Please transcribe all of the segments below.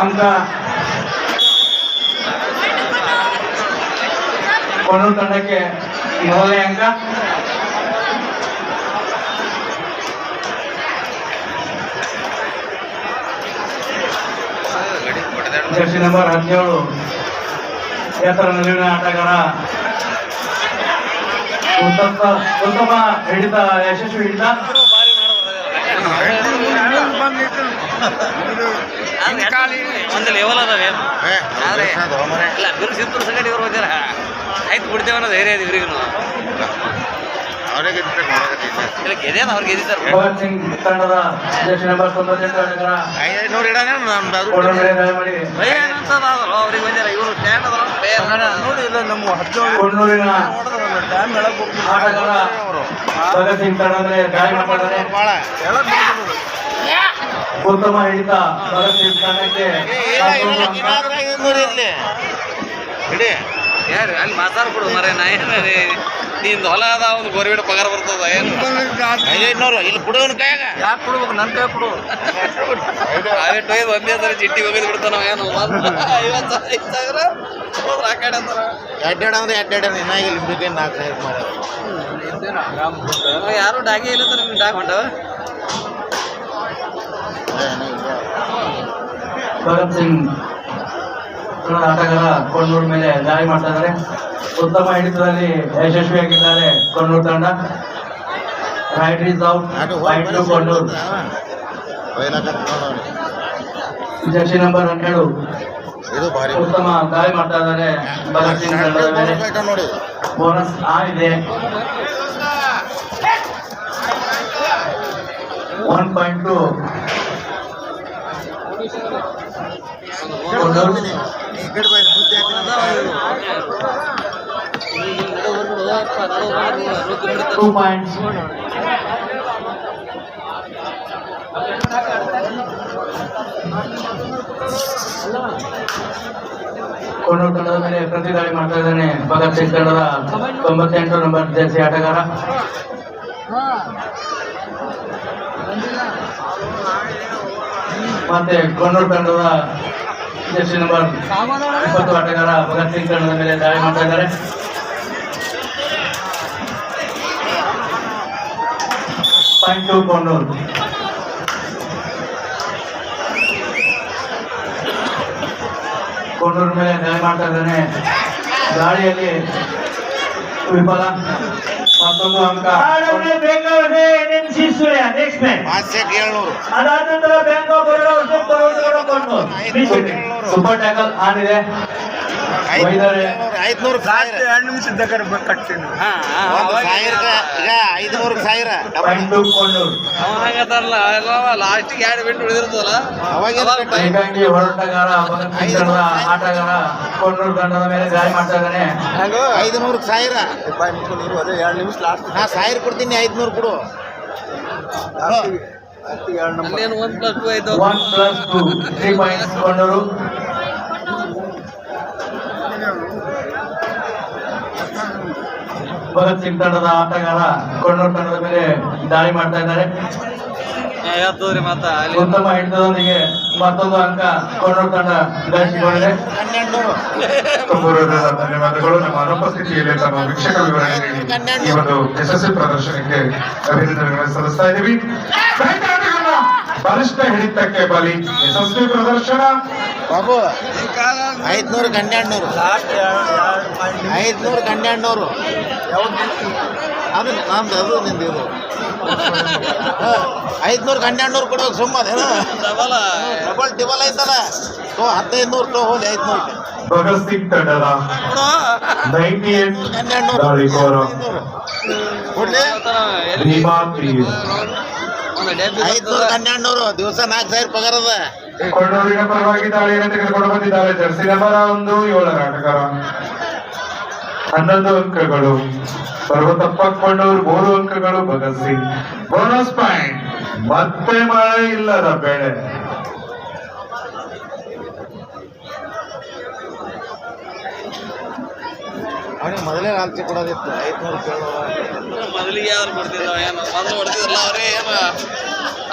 ಅಂಕ ಕೊನೂರು ತಂಡಕ್ಕೆ ಮೊದಲನೇ ಅಂಕ ಜರ್ಸಿ ನಂಬರ್ ಹದಿನೇಳು. ಎತ್ತರ ನಡುವಿನ ಆಟಗಾರ ಉತ್ತಮ ಉತ್ತಮ ಹಿಡಿತ, ಯಶಸ್ವಿ ಹಿಡಿತ. ಒಂದು ಲೆವೆಲ್ ಅದಾವೆ. ಇಲ್ಲ ಬಿರು ಸಿಂತೂರು ಸಂಗಡಿ ಇವ್ರು ಹೋಗ್ಯಾರ ಆಯ್ತು ಬಿಡ್ತೇವೆ ಅನ್ನೋದು ಧೈರ್ಯ ಇದೆ ಇವ್ರಿಗೂ. ಇಲ್ಲ ಗೆದ್ಯಾನ ಅವ್ರು ಗೆದ್ದಿದ್ದಾರೆ. ನೋಡಿ ಅವ್ರಿಗೆ ಬಂದಿಲ್ಲ ಇವರು ಸ್ಟ್ಯಾಂಡ್ ಅದಾರ ನೋಡಿ ಇಲ್ಲ ನಮ್ಮ ಹದಿನೇಳು ಡ್ಯಾಮ್ ಅವರು? ಭಾಳ ಉತ್ತಮ ಹಿಡಿತ. ಇಲ್ಲಿ ಯಾರು ಅಲ್ಲಿ ಮಾತಾಡ್ಬಿಡು ಮರೆ ನಾ ಏನು ನಿಂದ ಹೊಲ ಅದ ಒಂದು ಗೋರ್ಬಿಡ ಪಗಾರ ಬರ್ತದ ಏನು? ಐದೈದ್ನೂರು ಇಲ್ಲಿ ಕುಡಿಯೋನ್ ಕೈಯಾಗ. ಯಾಕೆ ಕೊಡ್ಬೇಕು ನನ್ನ ಕೈ ಕೊಡು. ಐವತ್ತು ಐದು ಒಂದೇ ಸರಿ ಚಿಟ್ಟಿ ಹೋಗಿದ್ ಬಿಡ್ತಾನ ಏನು? ಐವತ್ತು ಐದು ಸಾವಿರ ಹೋದ್ರ ಆ ಕಡೆ ಅಂತಾರ. ಎಡ್ಡೆಡ್ ಅಂದ್ರೆ ಎಡ್ಡೆಡ್ ಇನ್ನಾಗಿ ಲಿಂಬಿಗೆ ನಾಲ್ಕು ಸಾವಿರ ಮಾಡ್ಯಾರ ಯಾರು ಡಾಗಿ ಇಲ್ಲ ನಿಮ್ಗೆ ಡಾಗ್ ಹೊಂಟವ? ಭಗತ್ ಸಿಂಗ್ ಕನ್ನಡ ಆಟಗಾರ ಕೊಣ್ಣೂರ್ ಮೇಲೆ ದಾಳಿ ಮಾಡ್ತಾ ಇದ್ದಾರೆ. ಉತ್ತಮ ಹಿಡಿತದಲ್ಲಿ ಯಶಸ್ವಿಯಾಗಿದ್ದಾರೆ ಕೊಣ್ಣೂರ್ ತಂಡ. Right is out point to Konnur. Jersey number ಹನ್ನೆರಡು. ಉತ್ತಮ ದಾಳಿ ಮಾಡ್ತಾ ಇದ್ದಾರೆ ಭಗತ್ ಸಿಂಗ್ ತಂಡದ ಮೇಲೆ. ನೋಡಿ? ಬೋನಸ್ ಆ ಇದೆ. ಒನ್ ಪಾಯಿಂಟ್ ಟು ಈ ಕಡೆ ಬೈ ಮುದ್ದೆ ಟೂ ತಂಡದ ಮೇಲೆ ಪ್ರತಿ ದಾಳಿ ಮಾಡ್ತಾ ಇದ್ದಾನೆ ಭಗತ್ ಸಿಂಗ್ ತಂಡದ ತೊಂಬತ್ತೆಂಟು ನಂಬರ್ ಜರ್ಸಿ ಆಟಗಾರ ಮತ್ತೆ ಕೊಣ್ಣೂರು ತಂಡದ ಜರ್ಸಿ ನಂಬರ್ ಇಪ್ಪತ್ತು ಆಟಗಾರ ಭಗತ್ ಸಿಂಗ್ ತಂಡದ ಮೇಲೆ ದಾಳಿ ಮಾಡ್ತಾ ಇದ್ದಾರೆ ಪಾಯಿಂಟ್ ಟು ಕೊಣ್ಣೂರು ಕೊಣ್ಣೂರು ಮೇಲೆ ದಾಳಿ ಮಾಡ್ತಾ ಇದ್ದಾನೆ ದಾಳಿಯಲ್ಲಿ ವಿಫಲ ಮತ್ತೊಂದು ಅಂಕ ಬೇಕಾದ್ರೆ ಎನ್ಎಂಸಿ ಸೂರ್ಯ ನೆಕ್ಸ್ಟ್ ಮ್ಯಾಚ್ ಪಾಚಕ್ ಏಳ್ನೂರು ಅದಾದ ನಂತರ ಬ್ಯಾಂಕ್ ಆಫ್ ಬರೋಡ ಕೊಂಡು ಸೂಪರ್ ಟ್ಯಾಕಲ್ ಆನ್ ಇದೆ. ಒಯ್ದರೆ ಐದ್ನೂರು ಸಾವಿರ. ಎರಡು ನಿಮಿಷ ಕಟ್ತೀನಿ. ಈಗ ಐದ್ನೂರು ಲಾಸ್ಟಿಗೆ ಎರಡು ಬಿಟ್ಟು ಉಳಿದಿರ್ತದಲ್ಲ. ಹೋರಾಟಗಾರ ಆಟಗಾರ ಕೊಣ್ಣೂರು ತಂಡದ ಮೇಲೆ ದಾಳಿ ಮಾಡ್ತಾ ಇದ್ದಾನೆ ಐದುನೂರು ಸಾವಿರ. ಎರಡು ನಿಮಿಷ ಲಾಸ್ಟ್ ನಾ ಸಾವಿರ ಕೊಡ್ತೀನಿ ಐದ್ನೂರು ಕೊಡು. ಅಲ್ಲೇನು ಒನ್ ಪ್ಲಸ್ ಟು ಆಯ್ತು one plus two three points Konnur Bhagat Singh ತಂಡದ ಆಟಗಾರ ಕೊಂಡೂರು ತಂಡದ ಮೇಲೆ ದಾಳಿ ಮಾಡ್ತಾ ಇದ್ದಾರೆ. ಉತ್ತಮ ಹಿಡಿತದೊಂದಿಗೆ ಮತ್ತೊಂದು ಅಂಕ ಕೊಂಡೂರು ತಂಡ ಗಳಿಸಿಕೊಂಡಿದೆ. ಧನ್ಯವಾದಗಳು. ನಮ್ಮ ಅನುಪಸ್ಥಿತಿಯಲ್ಲಿ ತಮ್ಮ ವೀಕ್ಷಕ ವಿವರಣೆ ನೀಡಿ. ಈ ಒಂದು ಯಶಸ್ವಿ ಪ್ರದರ್ಶನಕ್ಕೆ ಅಭಿನಂದನೆಗಳನ್ನು ಸಲ್ಲಿಸ್ತಾ ಇದ್ದೀವಿ. ಬಲಿಷ್ಠ ಹಿಡಿತಕ್ಕೆ ಬಲಿ. ಯಶಸ್ವಿ ಪ್ರದರ್ಶನ. ಬಾಬು ಐದ್ನೂರು ಹನ್ನೆರಡುನೂರು ಐದ್ನೂರು ಹನ್ನೆರಡುನೂರು ಅದು ನಮ್ದು ಅದು ನಿಂದು ಇದು. ಐದ್ನೂರು ಹನ್ನೆರಡುನೂರು ಕೊಡ್ಬೇಕು ಸುಮ್ಮನೆ ಡಬಲ್ ಡಬಲ್ ಐತಲ್ಲ ತೋ ಹದಿನೈದು ನೂರು ತೋ ಹೋಗಿ ಐದ್ನೂರು. ಭಗತ್ ಸಿಂಗ್ ತಂಡದ ನೈಂಟಿ ಏಟ್ ಹನ್ನೆರಡುನೂರು ಕೊಡ್ಲಿ. ಭೀಮಾ ಹನ್ನೆರಡು ನೂರು ಐದ್ನೂರು ದಿವಸ ನಾಲ್ಕು ಸಾವಿರ ಪಗಾರ ಅದ. ಕೊಂಡೋಗಿನ ಪರವಾಗಿ ದಾಳಿಯನ್ನು ತೆಗೆದುಕೊಂಡು ಬಂದಿದ್ದಾರೆ ಜರ್ಸಿ ನಂಬರ್ ಒಂದು ಏಳು ಆಟಗಾರ ಹನ್ನೊಂದು ಅಂಕಗಳು. ಪರ್ವತಪ್ಪ ಕೊಂಡೂರು ಮೂರು ಅಂಕಗಳು ಭಗತ್ ಸಿಂಗ್. ಬೋನಸ್ ಪಾಯಿಂಟ್ ಮತ್ತೆ ಮಳೆ ಇಲ್ಲದ ಬೆಳೆ. ಅವನಿಗೆ ಮೊದಲೇ ಲಾಲ್ಚಿ ಕೊಡೋದಿತ್ತು. ಐದ್ನೂರು ಕೇಳೋದು ಮೊದಲಿಗೆ ಯಾರು ಕೊಡ್ತಿದ್ರು ಏನು? ಮೊದಲು ಹೊಡ್ತಿದ್ರಲ್ಲ ಅವರೇ ಏನು?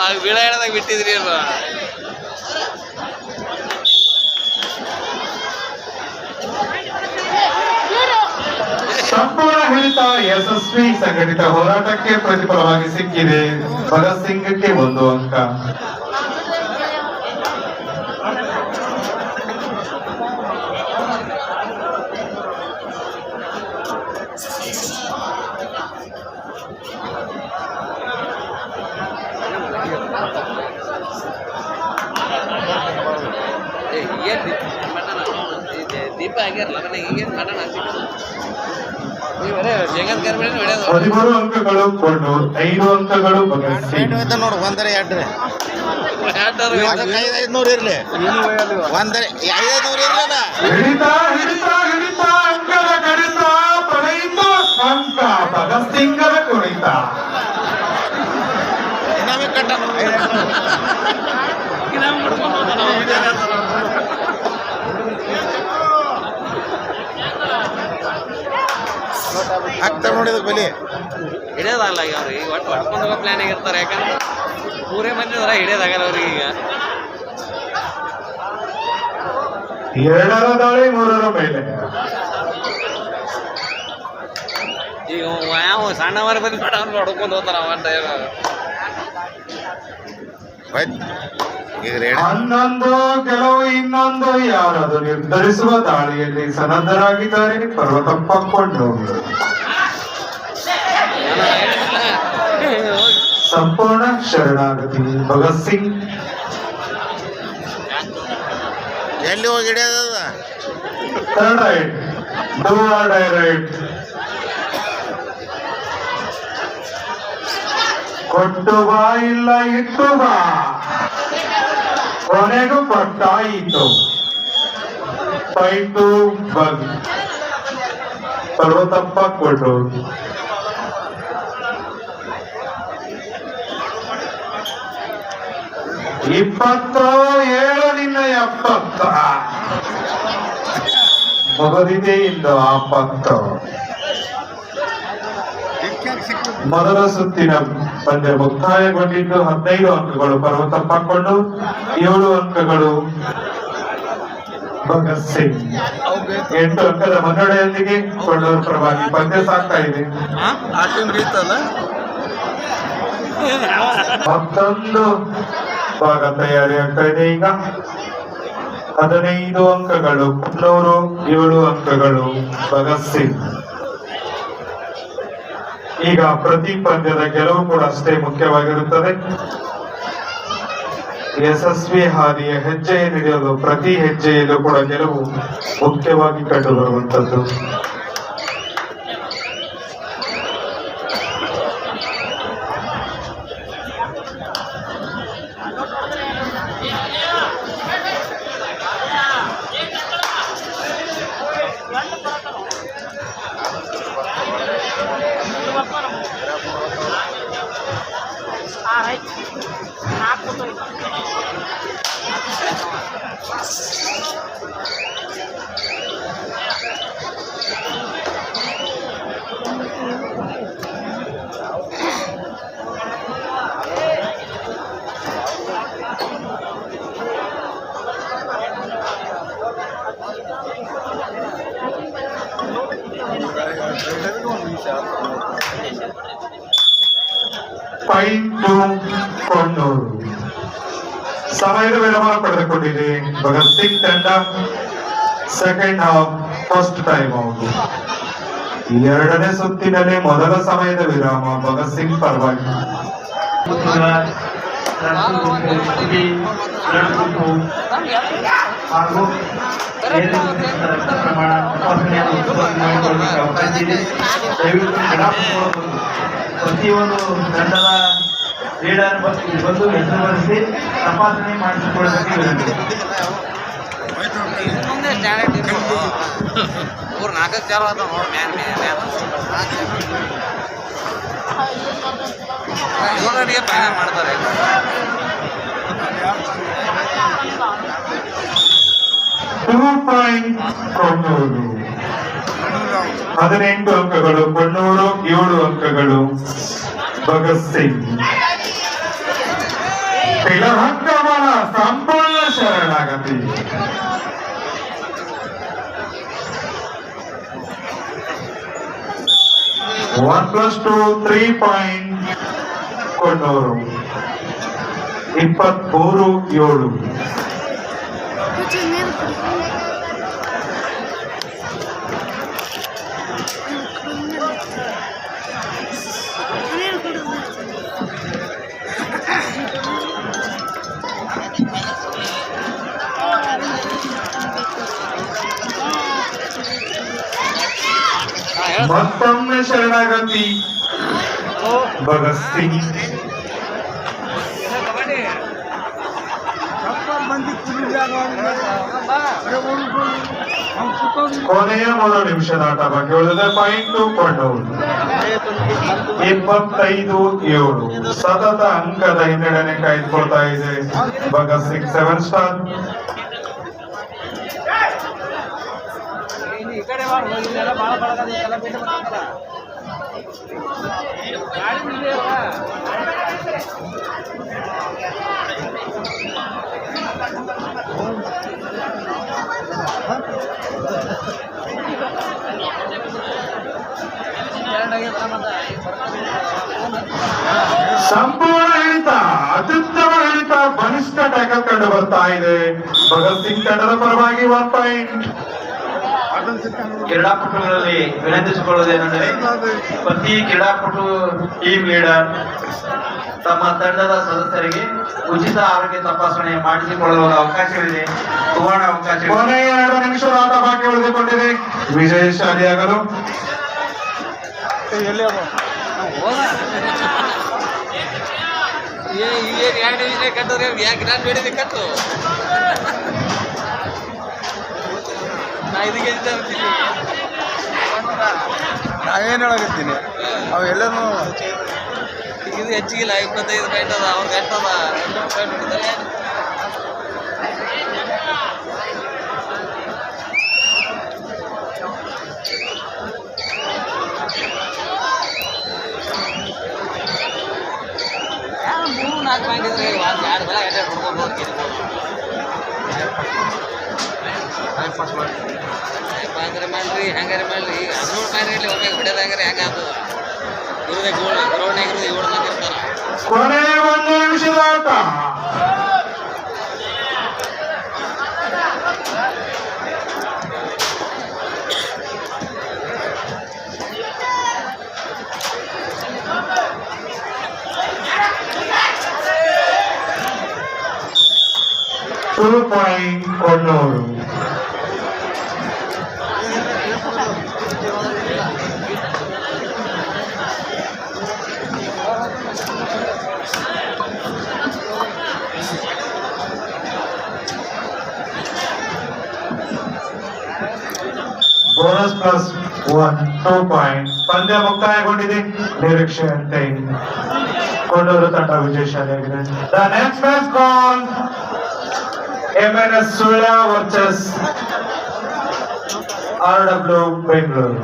ಆ ಬೀಳ ಹೇಳದಾಗ ಬಿಟ್ಟಿದ್ರಿ ಏನು? ಸಂಪೂರ್ಣ ಹಿಡಿತ ಯಶಸ್ವಿ ಸಂಘಟಿತ ಹೋರಾಟಕ್ಕೆ ಪ್ರತಿಫಲವಾಗಿ ಸಿಕ್ಕಿದೆ. ಭಗತ್ ಸಿಂಗ್ಗೆ ಒಂದು ಅಂಕ. ಹದಿಮೂರು ಅಂಕಗಳು ಕೊಟ್ಟು ಐದು ಅಂಕಗಳು ನೋಡು ಒಂದರೆ ಎರಡು ಐದುನೂರು ಇರಲಿ. ಒಂದರೆ ಐದೈನೂರು ಇರಲಿಲ್ಲ? ಹಿಡಿತ ಹಿಡಿತ ಹಿಡಿತ ಅಂಕದ ಕಡಿತ ಪಡೆಯಿತು ಅಂಕ ಭಗತ್ ಸಿಂಗರ ಕುಣಿತ ನಮಗೆ ಕಟ್ಟನು ಹಾಕ್ತಾರೆ ನೋಡಿದ ಬಲಿ. ಹಿಡಿಯೋದಲ್ಲ ಈಗ ಅವ್ರಿಗೆ ಈಗ ಒಟ್ಟು ಹೊಡ್ಕೊಂಡು ಹೋಗೋ ಪ್ಲಾನ್ ಆಗಿರ್ತಾರೆ ಯಾಕಂದ್ರೆ ಮೂರೇ ಮಂದಿ ಅದಾರ ಹಿಡಿಯೋದಾಗಲ್ಲ ಅವ್ರಿಗೆ ಈಗ. ಎರಡರ ದಾಳಿ ಮೂರರ ಮೇಲೆ. ಈಗ ಯಾವ ಸಣ್ಣವರ ಬಂದು ಬೇಡ ಅವ್ರು ಹೊಡ್ಕೊಂಡು ಹೋಗ್ತಾರ ಅವ ಅಂತ ಹೇಳ ಈಗ ರೇಟ್ ಹನ್ನೊಂದು ಕೆಲವು ಇನ್ನೊಂದು ಯಾರದು ನಿರ್ಧರಿಸುವ ದಾಳಿಯಲ್ಲಿ ಸನ್ನದ್ಧರಾಗಿದ್ದಾರೆ ಪರ್ವತಪ್ಪ ಕೊಂಡವರು ಸಂಪೂರ್ಣ ಶರಣಾಗತಿ. ಭಗತ್ ಸಿಂಗ್. ಎಲ್ಲಿ ಹೋಗಿ ಹಿಡಿಯೋದ ರೈಟ್ ಡೂ ರೈಟ್ ಕೊಟ್ಟು ಬಾ ಇಲ್ಲ ಇಟ್ಟು ಬಾ. ಕೊನೆಗೂ ಕೊಟ್ಟಾಯಿತು ಪೈಟು ಬಗ್ ಪರ್ವತಪ್ಪ ಕೊಟ್ಟು ಇಪ್ಪತ್ತು ಏಳು ನಿನ್ನ ಎಪ್ಪತ್ತ. ಮುಗದಿದೆ ಇಂದು ಆಪತ್ತು ಮೊದಲ ಸುತ್ತಿನ ಪಂದ್ಯ ಮುಕ್ತಾಯಗೊಂಡಿದ್ದು ಹದಿನೈದು ಅಂಕಗಳು. ಪರ್ವತಪ್ಪ ಕೊಂಡು ಏಳು ಅಂಕಗಳು. ಭಗತ್ ಸಿಂಗ್. ಎಂಟು ಅಂಕದ ಮುನ್ನಡೆಯೊಂದಿಗೆ ಕೊಂಡೂರು ಪರವಾಗಿ ಪಂದ್ಯ ಸಾಕ್ತಾ ಇದೆ. ಮತ್ತೊಂದು ಭಾಗ ತಯಾರಿ ಆಗ್ತಾ ಇದೆ ಈಗ ಹದಿನೈದು ಅಂಕಗಳು, ನೂರು, ಏಳು ಅಂಕಗಳು ಭಗತ್ ಸಿಂಗ್ ಈಗ ಪ್ರತಿ ಪಂದ್ಯದ ಗೆಲುವು ಕೂಡ ಅಷ್ಟೇ ಮುಖ್ಯವಾಗಿರುತ್ತದೆ. ಯಶಸ್ವಿ ಹಾದಿಯ ಹೆಜ್ಜೆ ನಡೆಯೋದು ಪ್ರತಿ ಹೆಜ್ಜೆಯಲ್ಲೂ ಕೂಡ ಗೆಲುವು ಮುಖ್ಯವಾಗಿ ಕಂಡು ಬರುವಂತದ್ದು ಟು ಕೊಣ್ಣೂರು ಸಮಯದ ವಿರಾಮ ಪಡೆದುಕೊಂಡಿದೆ. ಭಗತ್ ಸಿಂಗ್ ತಂಡ second half first time out ಎರಡನೇ ಸುತ್ತಿನಲ್ಲಿ ಮೊದಲ ಸಮಯದ ವಿರಾಮ, ಭಗತ್ ಸಿಂಗ್ ಪರವಾಗಿ. ಹಾಗೂ ಪ್ರತಿಯೊಂದು ತಂಡದ ಲೀಡರ್ ಬಂದು ಬರೆಸಿ ತಪಾಸಣೆ ಮಾಡಿಸಿಕೊಳ್ಳಬೇಕು ಮೂರು ನಾಲ್ಕಕ್ಕೆ ಚಾಲು ಆತ ನೋಡಿ ಮ್ಯಾನ್ ಮ್ಯಾನ್ ಮಾಡ್ತಾರೆ ಟೂ ಪಾಯಿಂಟ್ ಹದಿನೆಂಟು ಅಂಕಗಳು ಕೊಣ್ಣೂರು ಏಳು ಅಂಕಗಳು. ಭಗತ್ ಸಿಂಗ್. ತಿಲಹಂಕಮನ ಸಂಪೂರ್ಣ ಶರಣಾಗತಿ. One plus two three point Konnur. ಇಪ್ಪತ್ಮೂರು, ಏಳು. ಮತ್ತೊಮ್ಮೆ ಶರಣಾಗತಿ. ಭಗತ್ ಸಿಂಗ್ ಕೊನೆಯ ಮೂರು ನಿಮಿಷದ ಆಟ ಬಗ್ಗೆ ಉಳಿದಿದೆ ಪಾಯಿಂಟ್ ಟು ಕೊಂಡವರು ಇಪ್ಪತ್ತೈದು, ಏಳು. ಸತತ ಅಂಕದ ಹಿನ್ನಡೆನೆ ಕಾಯ್ದುಕೊಳ್ತಾ ಇದೆ ಭಗತ್ ಸಿಂಗ್ ಸೆವೆನ್ ಸ್ಟಾರ್. ಸಂಪೂರ್ಣ ಅತ್ಯುತ್ತಮ ಹಿಡಿತ ಬಲಿಷ್ಠ ಟ್ಯಾಕಲ್ ಕಂಡು ಬರ್ತಾ ಇದೆ. ಭಗತ್ ಸಿಂಗ್ ತಂಡದ ಪರವಾಗಿ ಒನ್ ಪಾಯಿಂಟ್ ಕ್ರೀಡಾಪಟುಗಳಲ್ಲಿ ವಿನಂತಿಸಿಕೊಳ್ಳುವುದೇನೆಂದರೆ ಪ್ರತಿ ಕ್ರೀಡಾಪಟು ಟೀಮ್ ಲೀಡರ್ ತಮ್ಮ ತಂಡದ ಸದಸ್ಯರಿಗೆ ಉಚಿತ ಆರೋಗ್ಯ ತಪಾಸಣೆ ಮಾಡಿಸಿಕೊಳ್ಳುವ ಅವಕಾಶವಿದೆ. ಸುವರ್ಣ ಅವಕಾಶ ಕೊನೆಯ ಎರಡು ನಿಮಿಷದ ಆಟ ಬಾಕಿ ಉಳಿದುಕೊಂಡಿದೆ. ವಿಜಯಶಾಲಿಯಾಗಲು ಯಾಕೆ ನಾನು ಬೇಡಿದೆ ಕಟ್ಟು? ನಾ ಇದಕ್ಕೆ ಅಂತೀನಿ ನಾವೇನು ಹೇಳಕತ್ತೀನಿ? ಅವು ಎಲ್ಲನೂ ಇದು ಹೆಚ್ಚಿಗಿಲ್ಲ ಇಪ್ಪತ್ತೈದು ಪಾಯಿಂಟ್ ಅದ ಅವ್ರು ಎಷ್ಟದ ಪಾಯಿಂಟ್ ಹೊಡಿತಾರೆ ಮೂರು ನಾಲ್ಕು ಪಾಯಿಂಟ್ ಇದ್ರೆ ಎರಡು ಬೆಲೆ ಎರಡು ಅಂದ್ರೆ ಮಾಡ್ರಿ ಹೆಂಗಾರೆ ಮಾಡ್ರಿ ಹದಿನೇಳು ಪಾಯಿಂಟ್ ಇರಲಿ ಒಮ್ಮೆ ಬಿಡೋದು ಹೆಂಗಾರೆ ಹೆಂಗ ಆಗ್ತದ? ಇರೋದೇ ಗೋಲ್ ಗ್ರೌಂಡ್ನಾಗ ಇರೋದು ಏಳು ಮಂದಿ ಇರ್ತಾರ. ಕೊನೆಯ ಒಂದು ನಿಮಿಷದ ಆಟ. Two point Konnur bonus plus one two point ಪಂದ್ಯ ಮುಕ್ತಾಯಗೊಂಡಿದೆ ನಿರೀಕ್ಷೆಯಂತೆ ಕೊಂಡೂರು ತಂಡ ವಿಜಯಶಾಲಿಯಾಗಿದೆ the next match call M N S Sullia versus R W Bengaluru